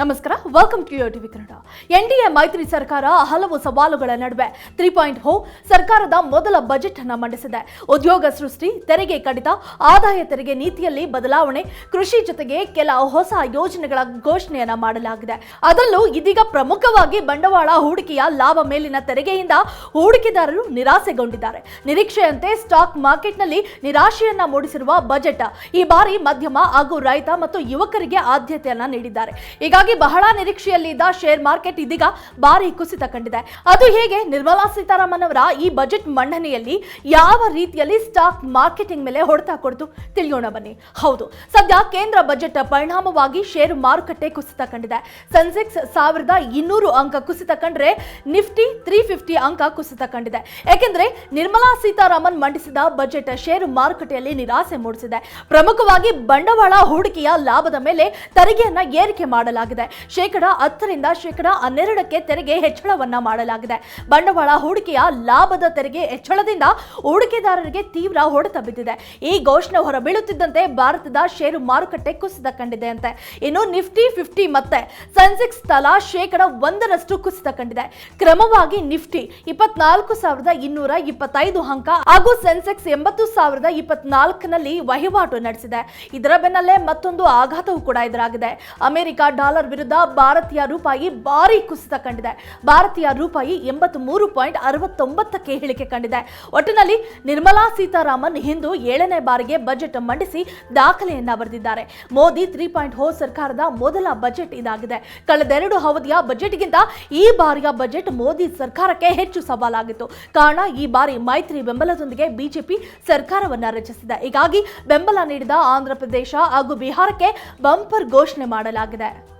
ನಮಸ್ಕಾರ welcome to TV Kannada NDA ಮೈತ್ರಿ ಸರ್ಕಾರ ಹಲವು ಸವಾಲುಗಳ ನಡುವೆ ತ್ರೀ ಪಾಯಿಂಟ್ ಹೋ ಸರ್ಕಾರದ ಮೊದಲ ಬಜೆಟ್ ಅನ್ನು ಮಂಡಿಸಿದೆ. ಉದ್ಯೋಗ ಸೃಷ್ಟಿ, ತೆರಿಗೆ ಕಡಿತ, ಆದಾಯ ತೆರಿಗೆ ನೀತಿಯಲ್ಲಿ ಬದಲಾವಣೆ, ಕೃಷಿ ಜೊತೆಗೆ ಕೆಲ ಹೊಸ ಯೋಜನೆಗಳ ಘೋಷಣೆಯನ್ನ ಮಾಡಲಾಗಿದೆ. ಅದರಲ್ಲೂ ಇದೀಗ ಪ್ರಮುಖವಾಗಿ ಬಂಡವಾಳ ಹೂಡಿಕೆಯ ಲಾಭ ಮೇಲಿನ ತೆರಿಗೆಯಿಂದ ಹೂಡಿಕೆದಾರರು ನಿರಾಸೆಗೊಂಡಿದ್ದಾರೆ. ನಿರೀಕ್ಷೆಯಂತೆ ಸ್ಟಾಕ್ ಮಾರ್ಕೆಟ್ನಲ್ಲಿ ನಿರಾಶೆಯನ್ನ ಮೂಡಿಸಿರುವ ಬಜೆಟ್ ಈ ಬಾರಿ ಮಧ್ಯಮ ಹಾಗೂ ರೈತ ಮತ್ತು ಯುವಕರಿಗೆ ಆದ್ಯತೆಯನ್ನ ನೀಡಿದ್ದಾರೆ. ಹೀಗಾಗಿ ಬಹಳ ನಿರೀಕ್ಷೆಯಲ್ಲಿದ್ದ ಶೇರ್ ಮಾರ್ಕೆಟ್ ಇದೀಗ ಭಾರಿ ಕುಸಿತ ಕಂಡಿದೆ. ಅದು ಹೇಗೆ? ನಿರ್ಮಲಾ ಸೀತಾರಾಮನ್ ಅವರ ಈ ಬಜೆಟ್ ಮಂಡನೆಯಲ್ಲಿ ಯಾವ ರೀತಿಯಲ್ಲಿ ಸ್ಟಾಕ್ ಮಾರ್ಕೆಟಿಂಗ್ ಮೇಲೆ ಹೊಡೆತ ಕೊಡ್ತು ತಿಳಿಯೋಣ ಬನ್ನಿ. ಹೌದು, ಸದ್ಯ ಕೇಂದ್ರ ಬಜೆಟ್ ಪರಿಣಾಮವಾಗಿ ಷೇರು ಮಾರುಕಟ್ಟೆ ಕುಸಿತ ಕಂಡಿದೆ. ಸೆನ್ಸೆಕ್ಸ್ ಸಾವಿರದ ಇನ್ನೂರು ಅಂಕ ಕುಸಿತ ಕಂಡ್ರೆ ನಿಫ್ಟಿ ತ್ರೀ ಫಿಫ್ಟಿ ಅಂಕ ಕುಸಿತ ಕಂಡಿದೆ. ಯಾಕೆಂದ್ರೆ ನಿರ್ಮಲಾ ಸೀತಾರಾಮನ್ ಮಂಡಿಸಿದ ಬಜೆಟ್ ಷೇರು ಮಾರುಕಟ್ಟೆಯಲ್ಲಿ ನಿರಾಸೆ ಮೂಡಿಸಿದೆ. ಪ್ರಮುಖವಾಗಿ ಬಂಡವಾಳ ಹೂಡಿಕೆಯ ಲಾಭದ ಮೇಲೆ ತೆರಿಗೆಯನ್ನ ಏರಿಕೆ ಮಾಡಲಾಗಿದೆ. ಶೇಕಡ ಹತ್ತರಿಂದ ಶೇಕಡ ಹನ್ನೆರಡಕ್ಕೆ ತೆರಿಗೆ ಹೆಚ್ಚಳವನ್ನ ಮಾಡಲಾಗಿದೆ. ಬಂಡವಾಳ ಹೂಡಿಕೆಯ ಲಾಭದ ತೆರಿಗೆ ಹೆಚ್ಚಳದಿಂದ ಹೂಡಿಕೆದಾರರಿಗೆ ತೀವ್ರ ಹೊಡೆತ ಬಿದ್ದಿದೆ. ಈ ಘೋಷಣೆ ಹೊರಬೀಳುತ್ತಿದ್ದಂತೆ ಭಾರತದ ಷೇರು ಮಾರುಕಟ್ಟೆ ಕುಸಿತ ಕಂಡಿದೆ ಅಂತೆ ಇನ್ನು ನಿಫ್ಟಿ, ಫಿಫ್ಟಿ ಮತ್ತೆ ಸೆನ್ಸೆಕ್ಸ್ ತಲಾ ಶೇಕಡ ಒಂದರಷ್ಟು ಕುಸಿತ ಕಂಡಿದೆ. ಕ್ರಮವಾಗಿ ನಿಫ್ಟಿ ಇಪ್ಪತ್ನಾಲ್ಕು ಸಾವಿರದ ಇನ್ನೂರ ಇಪ್ಪತ್ತೈದು ಅಂಕ ಹಾಗೂ ಸೆನ್ಸೆಕ್ಸ್ ಎಂಬತ್ತು ಸಾವಿರದ ಇಪ್ಪತ್ನಾಲ್ಕನಲ್ಲಿ ವಹಿವಾಟು ನಡೆಸಿದೆ. ಇದರ ಬೆನ್ನಲ್ಲೇ ಮತ್ತೊಂದು ಆಘಾತವೂ ಕೂಡ ಎದುರಾಗಿದೆ. ಅಮೆರಿಕ ಡಾಲರ್ ವಿರುದ್ಧ ಭಾರತೀಯ ರೂಪಾಯಿ ಭಾರಿ ಕುಸಿತ ಕಂಡಿದೆ. ಭಾರತೀಯ ರೂಪಾಯಿ ಎಂಬತ್ತ್ ಮೂರು ಪಾಯಿಂಟ್ ಅರವತ್ತೊಂಬತ್ತಕ್ಕೆ ಇಳಿಕೆ ಕಂಡಿದೆ. ಒಟ್ಟಿನಲ್ಲಿ ನಿರ್ಮಲಾ ಸೀತಾರಾಮನ್ ಇಂದು ಏಳನೇ ಬಾರಿಗೆ ಬಜೆಟ್ ಮಂಡಿಸಿ ದಾಖಲೆಯನ್ನ ಬರೆದಿದ್ದಾರೆ. ಮೋದಿ ತ್ರೀ ಪಾಯಿಂಟ್ ಹೋ ಸರ್ಕಾರದ ಮೊದಲ ಬಜೆಟ್ ಇದಾಗಿದೆ. ಕಳೆದೆರಡು ಅವಧಿಯ ಬಜೆಟ್ಗಿಂತ ಈ ಬಾರಿಯ ಬಜೆಟ್ ಮೋದಿ ಸರ್ಕಾರಕ್ಕೆ ಹೆಚ್ಚು ಸವಾಲಾಗಿತ್ತು. ಕಾರಣ ಈ ಬಾರಿ ಮೈತ್ರಿ ಬೆಂಬಲದೊಂದಿಗೆ ಬಿಜೆಪಿ ಸರ್ಕಾರವನ್ನ ರಚಿಸಿದೆ. ಹೀಗಾಗಿ ಬೆಂಬಲ ನೀಡಿದ ಆಂಧ್ರಪ್ರದೇಶ ಹಾಗೂ ಬಿಹಾರಕ್ಕೆ ಬಂಪರ್ ಘೋಷಣೆ ಮಾಡಲಾಗಿದೆ.